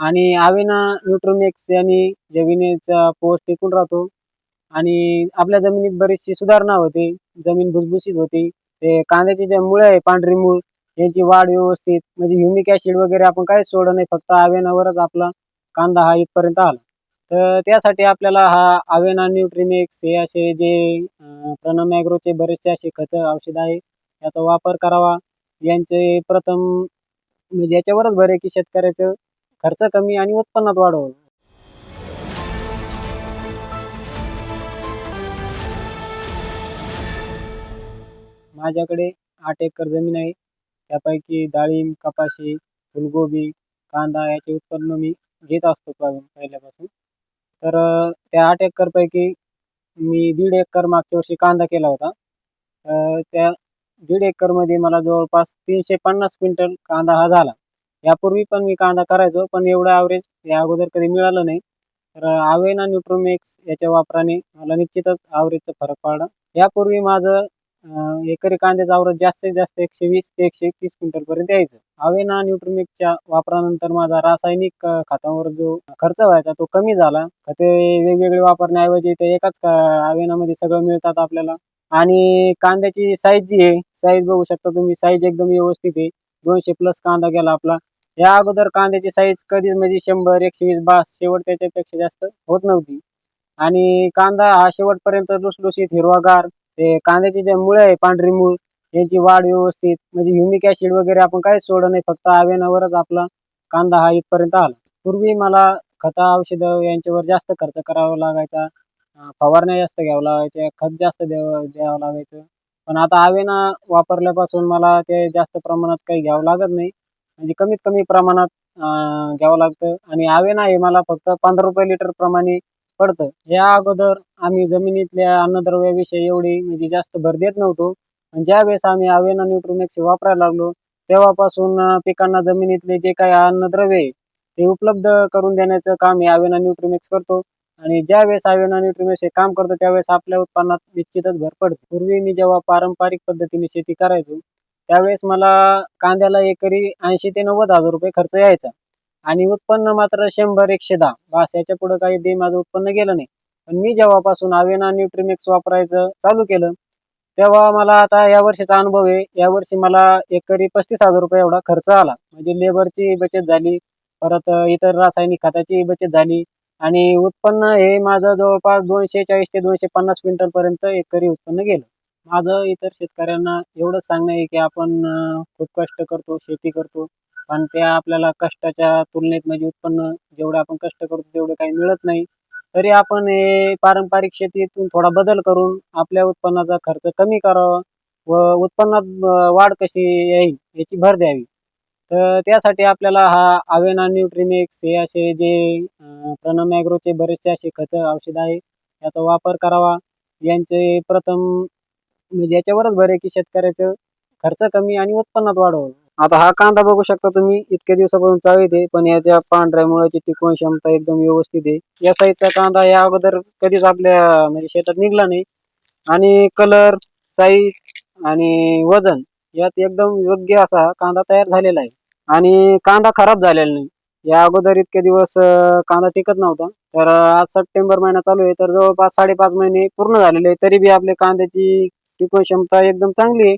आणि आवेना न्यूट्रोमिक्स यांनी जमिनीचा पोस्ट टिकून राहतो आणि आपल्या जमिनीत बरीचशी सुधारणा होते जमीन भुसभुशीत होती ते कांद्याची जे मुळे आहे पांढरी मूळ यांची वाढ व्यवस्थित म्हणजे ह्युमिक ऍसिड वगैरे आपण काहीच सोडलं नाही फक्त आवेनावरच आपला कांदा हा इथपर्यंत आला. तर त्यासाठी आपल्याला हा आवेना न्यूट्रिमिक्स हे असे जे प्रणम ॲग्रोचे बरेचसे असे खतं औषध आहे याचा वापर करावा. यांचे प्रथम म्हणजे याच्यावरच भर आहे की शेतकऱ्याचं खर्च कमी आणि उत्पन्नात वाढ होईल माझ्याकडे आठ एकर जमीन आहे. त्यापैकी डाळिंब कपाशी फुलगोबी कांदा याचे उत्पन्न मी घेत असतो पहिल्यापासून. तर त्या आठ एकरपैकी मी दीड एकर मागच्या वर्षी कांदा केला होता. त्या दीड एकरमध्ये मला जवळपास तीनशे पन्नास क्विंटल कांदा हा झाला. यापूर्वी पण मी कांदा करायचो पण एवढं ॲव्हरेज या अगोदर कधी मिळालं नाही. तर आवेना न्यूट्रोमिक्स याच्या वापराने मला निश्चितच ॲव्हरेजचा फरक पडला. यापूर्वी माझं एकरी कांद्याचा आवरत जास्तीत जास्त एकशे वीस ते एकशे तीस क्विंटलपर्यंत यायचं. आवेना न्यूट्रोमिक्सच्या वापरानंतर माझा रासायनिक खतावर जो खर्च व्हायचा तो कमी झाला. खते वेगवेगळे वापरण्याऐवजी ते एकाच का- आवेनामध्ये सगळं मिळतात आपल्याला. आणि कांद्याची साईज जी आहे साईज बघू शकता तुम्ही साईज एकदम व्यवस्थित आहे. दोनशे प्लस कांदा गेला आपला. या अगोदर कांद्याची साईज कधीच म्हणजे शंभर एकशे वीस बास शेवट त्याच्यापेक्षा जास्त होत नव्हती. आणि कांदा हा शेवटपर्यंत लुसलुसीत हिरवागार ते कांद्याची जे मुळे आहे पांढरी मूळ यांची वाढ व्यवस्थित म्हणजे ह्युमिक ऍसिड वगैरे आपण काहीच सोडलं नाही फक्त आवेनावरच आपला कांदा हा इथपर्यंत आला. पूर्वी मला खता औषधं यांच्यावर जास्त खर्च करावा लागायचा. फवारण्या जास्त घ्यावं लागायच्या खत जास्त द्यावं द्यावं लागायचं. पण आता आवेना वापरल्यापासून मला ते जास्त प्रमाणात काही घ्यावं लागत नाही. म्हणजे कमीत कमी प्रमाणात अं, घ्यावं लागतं. आणि आवेना हे मला फक्त पंधरा रुपये लिटर प्रमाणे पडतं. या अगोदर आम्ही जमिनीतल्या अन्नद्रव्याविषयी एवढी म्हणजे जास्त भर देत नव्हतो. पण ज्यावेळेस आम्ही आवेना न्यूट्रोमॅक्स वापरायला लागलो तेव्हापासून अं, पिकांना जमिनीतले जे काही अन्नद्रव्य आहे ते उपलब्ध करून देण्याचं काम हे आवेना न्यूट्रोमॅक्स करतो. आणि ज्या वेळेस आवेना न्यूट्रोमिक्स हे काम करतो त्यावेळेस आपल्या उत्पन्नात निश्चितच भर पडते. पूर्वी मी जेव्हा पारंपरिक पद्धतीने शेती करायचो त्यावेळेस मला कांद्याला एकरी ऐंशी ते नव्वद हजार रुपये खर्च यायचा. आणि उत्पन्न मात्र शंभर एकशे दहा. बस याच्यापुढे काही दे माझं उत्पन्न गेलं नाही. पण मी जेव्हापासून आवेना न्यूट्रिमेक्स वापरायचं चालू केलं तेव्हा मला आता या वर्षीचा अनुभव आहे. या वर्षी मला एकरी पस्तीस हजार रुपये एवढा खर्च आला. म्हणजे लेबरची बचत झाली परत इतर रासायनिक खताची बचत झाली. आणि उत्पन्न हे माझं जवळपास दोनशे चाळीस ते दोनशे पन्नास क्विंटल पर्यंत एकरी उत्पन्न गेलं. माझं इतर शेतकऱ्यांना एवढंच सांगणं आहे की आपण खूप कष्ट करतो शेती करतो. पण त्या आपल्याला कष्टाच्या तुलनेत म्हणजे उत्पन्न जेवढं आपण कष्ट करतो तेवढं काही मिळत नाही. तरी आपण हे पारंपरिक शेतीतून थोडा बदल करून आपल्या उत्पन्नाचा खर्च कमी करावा व उत्पन्नात वाढ कशी येईल याची भर द्यावी. तर त्यासाठी आपल्याला हा आवेना न्यूट्रीमिक्स हे असे जे प्रणम ॲग्रोचे बरेचसे असे खतं औषध आहे याचा वापर करावा. यांचे प्रथम म्हणजे याच्यावरच भर आहे की शेतकऱ्याचं खर्च कमी आणि उत्पन्नात वाढ आता हा कांदा बघू शकता तुम्ही इतक्या दिवसापासून चाळीत आहे पण याच्या पांढऱ्या मुळाची टिकवण क्षमता एकदम व्यवस्थित आहे. या साईजचा कांदा या अगोदर कधीच आपल्या म्हणजे शेतात निघला नाही. आणि कलर साईज आणि वजन यात एकदम योग्य असा हा कांदा तयार झालेला आहे. आणि कांदा खराब झालेला नाही. या अगोदर इतके दिवस कांदा टिकत नव्हता. तर आज सप्टेंबर महिना चालू आहे. तर जवळपास साडेपाच महिने पूर्ण झालेले आहे तरी बी आपल्या कांद्याची टिकून क्षमता एकदम चांगली आहे.